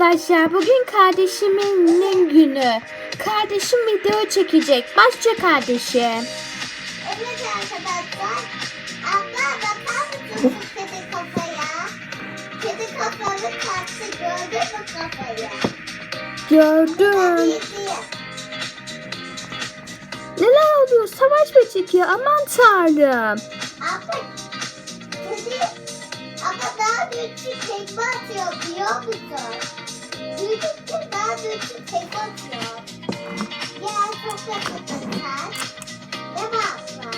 Arkadaşlar bugün kardeşimin günü. Kardeşim video çekecek. Başla kardeşim. Evet arkadaşlar. Abla bakar mısın kedi kafaya? Kedi kafalı kalktı gördün mü kafayı? Gördüm. Neler oluyor? Savaş mı çekiyor? Aman tanrım. Abla kedi ama daha büyük tekme atıyor biliyor musun? Büyüdükçe daha büyük tekme atıyor. Yakınsın sen. Değil mi abla?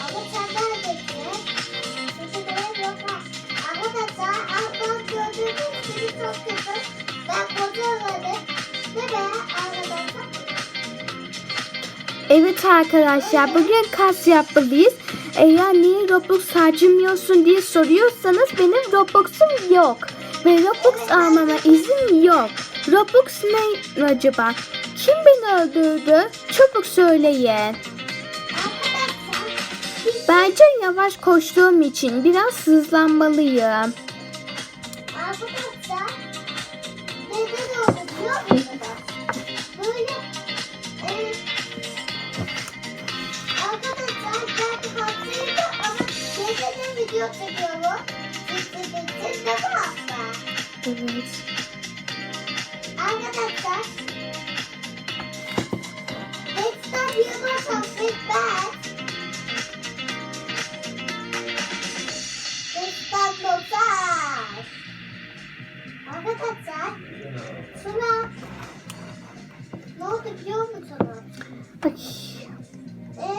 Ama sen neredesin? Buraya bakma. Arkadaşlar ablam gördüğünüz gibi çok kötü. Ben kocalarım. Değil mi arkadaşlar? Evet arkadaşlar bugün kas yapmalıyız. Eğer niye Robux harcamıyorsun diye soruyorsanız benim Robux'um yok. Ve Robux almama izin yok. Robux ne acaba? Kim beni öldürdü? Çabuk söyleyin. Bence yavaş koştuğum için biraz hızlanmalıyım. Video çekiyorum? Değil mi abla? Evet. Arkadaşlar something bad Next time no bad Arkadaşlar Şuna Ne oldu biliyor musunuz? Ay. E,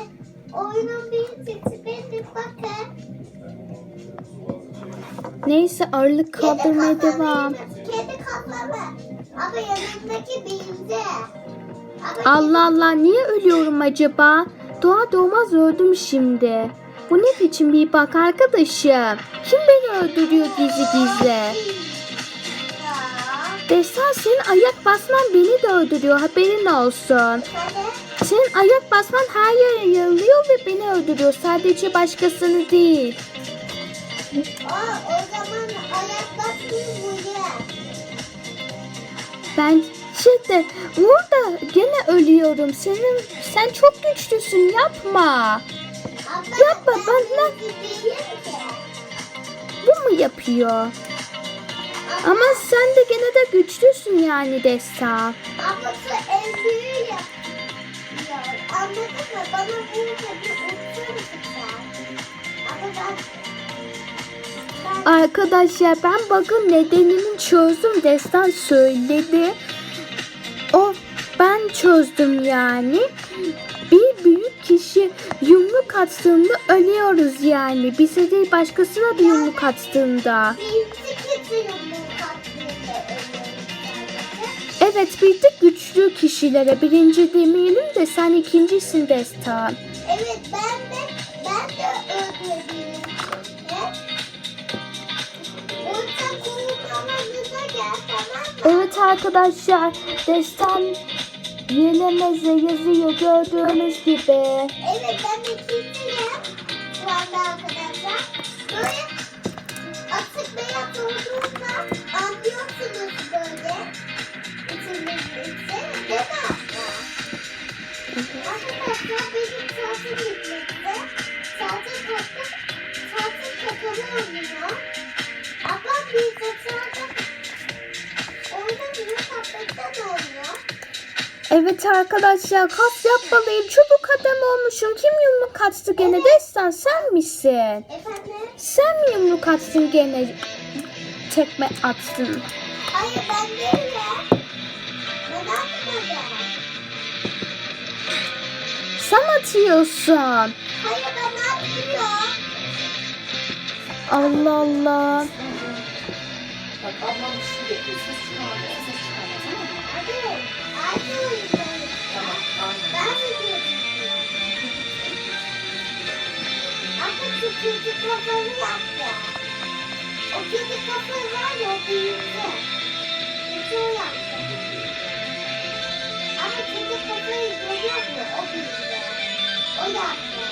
oyunun bir sesi benim bakın Neyse ağırlık kaldırmaya devam. Kedi kafalı Ama yanındaki bildi Allah Allah niye ölüyorum acaba? Doğa doğmaz öldüm şimdi. Bu ne biçim bir bak arkadaşım? Kim beni öldürüyor gizli gizli? Destan senin ayak basman beni de öldürüyor haberin olsun. Senin ayak basman her yere yayılıyor ve beni öldürüyor. Sadece başkasını değil. Aa, o zaman buraya. Ben de burada gene ölüyorum. Senin sen çok güçlüsün yapma. Abla, Yapma, bana-. Bu mu yapıyor? Ama sen de gene de güçlüsün yani en büyüğü yapıyor. Anladın mı? Bana burada bir Arkadaşlar ben bakın nedenini çözdüm. Destan söyledi. O ben çözdüm yani. Bir büyük kişi yumruk attığında ölüyoruz yani. Bize değil başkasına da yumruk attığında. Evet bir de güçlü kişilere birinci demeyelim de sen ikincisin Destan. Evet ben de ben de Evet arkadaşlar Destan Yelemez'e yazıyor gördüğünüz gibi. Evet ben ikinciyim. Şu anda arkadaşlar. Evet arkadaşlar kas yapmalıyım. Çabuk adam olmuşum. Kim yumruk attı gene? Destan sen misin? Efendim? Sen mi yumruk attın gene? Tekme attın. Hayır ben değilim. Ben atmadım. Sen atıyorsun. Hayır ben atmıyorum. Allah Allah. Bak ablam bir kedi kafanı yaptı. O kedi kafa var ya o büyüdü. O yaptı. Ama kedi kafayı görüyor mu? O büyüdü. O yaptı.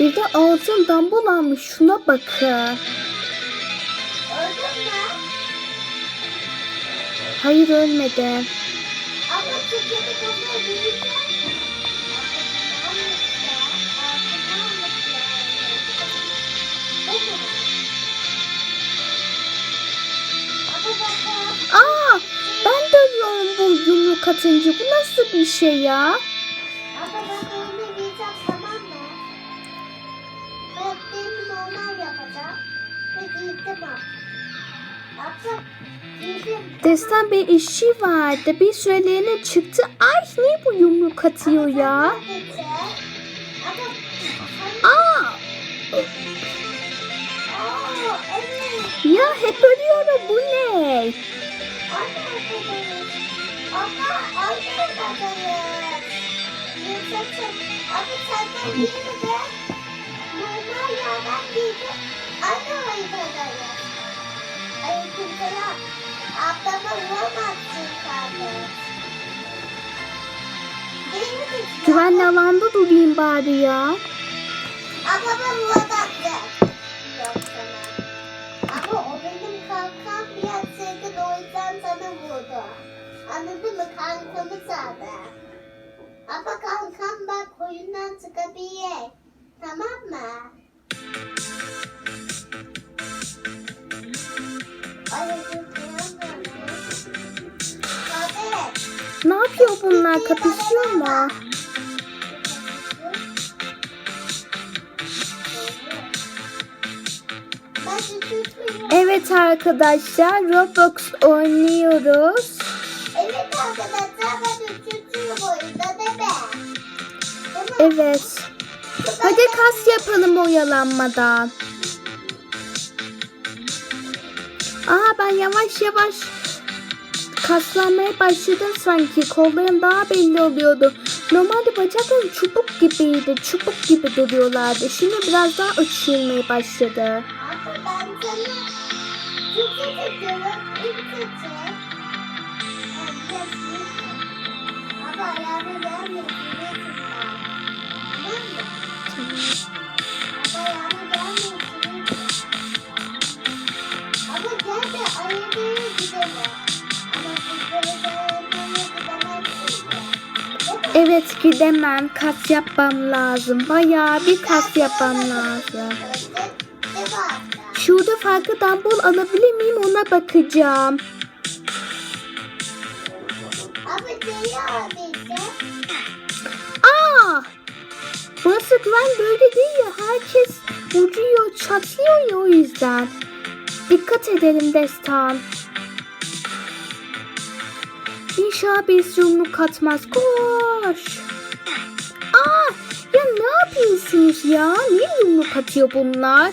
Bir de altın dambul almış. Şuna bakın. Hayır ölmedi. Ama Türkiye'de kafayı büyüyecek. Aa, ben de ölüyorum bu yumruk atınca. Bu nasıl bir şey ya? Destan bir işi vardı. Bir süreliğine çıktı. Ay ne bu yumruk atıyor ya? Aa, ya hep ölüyorum. Bu ne? Anne Ablama vuramazsın kardeş. Güvenli alanda durayım bari ya. Ablama vuramazsın. Ama o benim kankam biraz sevdi o yüzden sana vurdu. Anladın mı? Kankamı sardı. Ama kankam bak oyundan çıkabilir. Tamam mı? Bunlar? Kapışıyor mu? Ben. Evet arkadaşlar Roblox oynuyoruz. Evet arkadaşlar ben üzülmüyorum oyunda değil mi? Değil mi? Evet. Hadi kas yapalım oyalanmadan. Aa ben yavaş yavaş kaslanmaya başladım sanki. Kollarım daha belli oluyordu. Normalde bacaklarım çubuk gibiydi. Çubuk gibi duruyorlardı. Şimdi biraz daha açılmaya başladı. Abi ben? Evet gidemem. Kas yapmam lazım. Bayağı bir kas yapmam lazım. Şurada farklı dumbbell alabilir miyim ona bakacağım. Aa! Burası güven böyle değil ya. Herkes vuruyor, çatlıyor ya o yüzden. Dikkat edelim Destan. İnşallah bir yumruk atmaz. Koş. Aa! Ya ne yapıyorsunuz ya? Niye yumruk atıyor bunlar?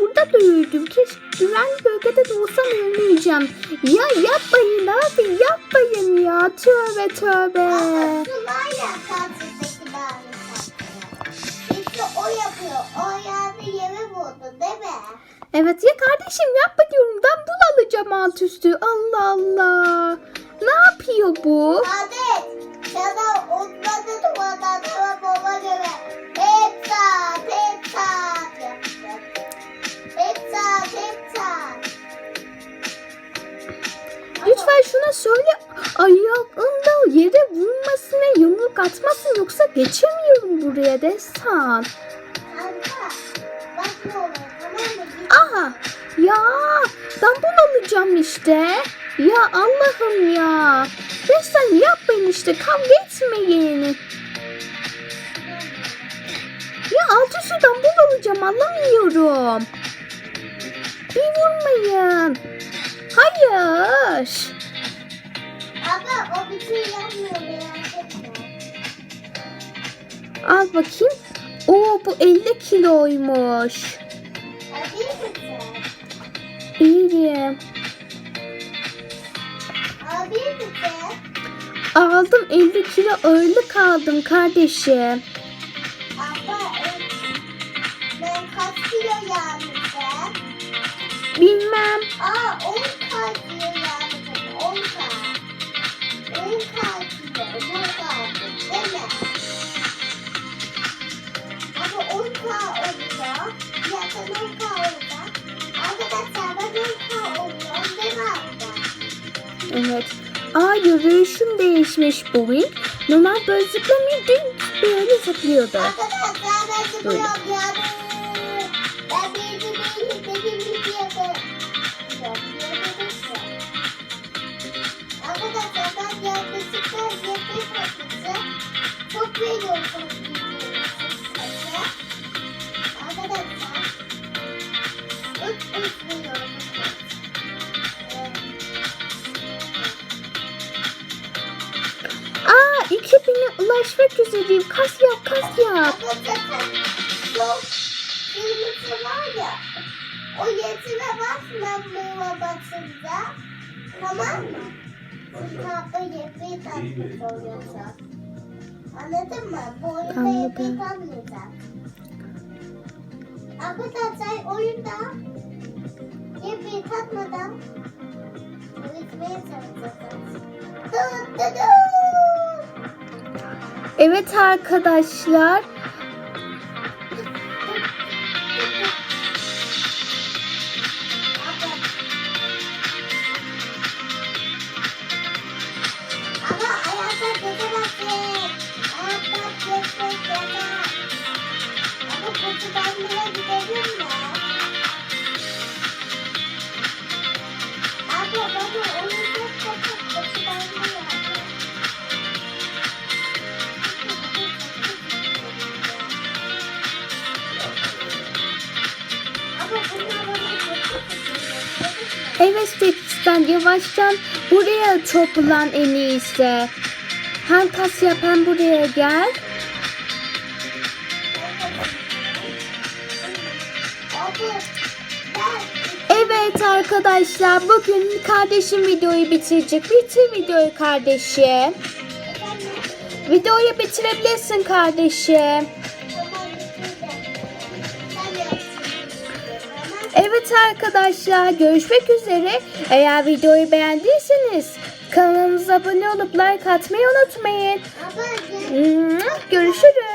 Burada da öldüm. Keşke güvenli bölgede de olsam ölmeyeceğim. Ya yapmayın abi yapmayın ya. Tövbe tövbe. Ama Sulayla karşıdaki İşte o yapıyor. O yani yere vurdu değil mi? Evet ya kardeşim yapma diyorum. Ben bul alacağım alt üstü. Allah Allah. Ne yapıyor bu? Adet. Sana onları duvardan baba göre. Hep saat, hep saat. Hep saat, hep saat. Lütfen şuna söyle. Ayağında yere vurmasın ve yumruk atmasın yoksa geçemiyorum buraya Destan. Kanka. Bak ne oluyor tamam mı? Git. Aha ya ben bunu alacağım işte. Ya Allah'ım ya. Destan yapmayın işte kavga etmeyin. Ya altı sudan bul alacağım anlamıyorum. Bir vurmayın. Hayır. Ama o bir şey yapmıyor. Al bakayım. Oo bu 50 kiloymuş. İyiyim. aldım 50 kilo ağırlık aldım kardeşim. Abla ben kaç kilo yağmışım? Bilmem. Aa 10 kilo yağmışım 10 kilo. 10 kilo yağmışım değil mi? Ama 10 kilo olacak. Zaten 10 kilo olacak. Arkadaşlar ben 10 kilo olacağım değil mi abla? Evet değilim. Dediğim gibi yapıyorum. Yok, yapabilirsin. Arkadaşlar ben yaklaşıkta yapayım bakınca çok veriyorum size. 2000'e ulaşmak üzereyim. Kas yap kas yap. Çok kırmızı var ya. O yetine basmamaya basınca tamam mı? Kitapta yetmeyi tatmış oluyorsun. Anladın mı? Bu oyunda yetmeyi tatmayacak. Arkadaşlar oyunda yetmeyi tatmadan yetmeye çalışacağız. Dı dı dı. Evet arkadaşlar. Evet Stets'ten yavaştan buraya toplan en iyisi. Hem kas yap buraya gel. Evet arkadaşlar bugün kardeşim videoyu bitirecek. Bitir videoyu kardeşim. Videoyu bitirebilirsin kardeşim. Evet arkadaşlar görüşmek üzere. Eğer videoyu beğendiyseniz kanalımıza abone olup like atmayı unutmayın. Görüşürüz.